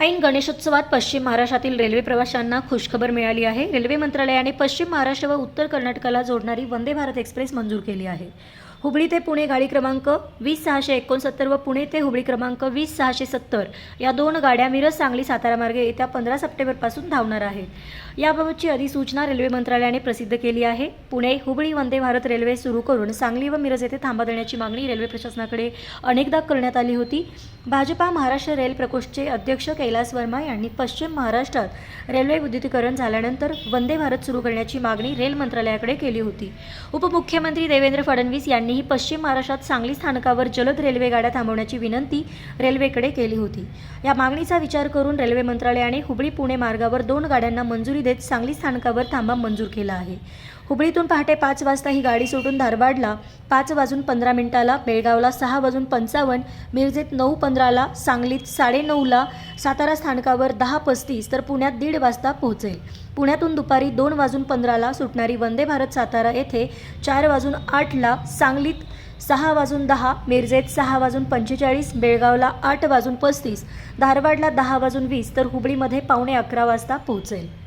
ऐन गणेशोत्सवात पश्चिम महाराष्ट्रातील रेल्वे प्रवाशांना खुशखबर मिळाली आहे. रेल्वे मंत्रालयाने पश्चिम महाराष्ट्र व उत्तर कर्नाटकाला जोडणारी वंदे भारत एक्सप्रेस मंजूर केली आहे. हुबळी ते पुणे गाडी क्रमांक वीस सहाशे एकोणसत्तर व पुणे ते हुबळी क्रमांक वीस सहाशे सत्तर. या दोन गाड्या मिरज सांगली सातारा मार्गे येत्या पंधरा सप्टेंबरपासून धावणार आहेत. याबाबतची अधिसूचना रेल्वे मंत्रालयाने प्रसिद्ध केली आहे. पुणे हुबळी वंदे भारत रेल्वे सुरू करून सांगली व मिरज येथे थांबा देण्याची मागणी रेल्वे प्रशासनाकडे अनेकदा करण्यात आली होती. भाजपा महाराष्ट्र रेल प्रकोष्ठचे अध्यक्ष कैलास वर्मा यांनी पश्चिम महाराष्ट्रात रेल्वे विद्युतीकरण झाल्यानंतर वंदे भारत सुरू करण्याची मागणी रेल मंत्रालयाकडे केली होती. उपमुख्यमंत्री देवेंद्र फडणवीस यांनी यांनीही पश्चिम महाराष्ट्रात सांगली स्थानकावर जलद रेल्वे गाड्या थांबवण्याची विनंती रेल्वेकडे केली होती. या मागणीचा विचार करून रेल्वे मंत्रालयाने हुबळी पुणे मार्गावर दोन गाड्यांना मंजुरी देत सांगली स्थानकावर थांबा मंजूर केला आहे. हुबळीतून पहाटे पाच वाजता ही गाडी सोडून धारवाडला पाच वाजून पंधरा मिनिटाला बेळगावला सहा वाजून पंचावन्न मिरजेत नऊ पंधराला सांगलीत साडेनऊला सातारा स्थानकावर दहा पस्तीस तर पुण्यात दीड वाजता पोहोचेल. पुण्यातून दुपारी दोन वाजून पंधराला सुटणारी वंदे भारत सातारा येथे चार वाजून आठला सांगलीत सहा वाजून दहा मिरजेत सहा वाजून पंचेचाळीस बेळगावला आठ वाजून पस्तीस धारवाडला दहा वाजून वीस तर हुबळीमध्ये पावणे अकरा वाजता पोहोचेल.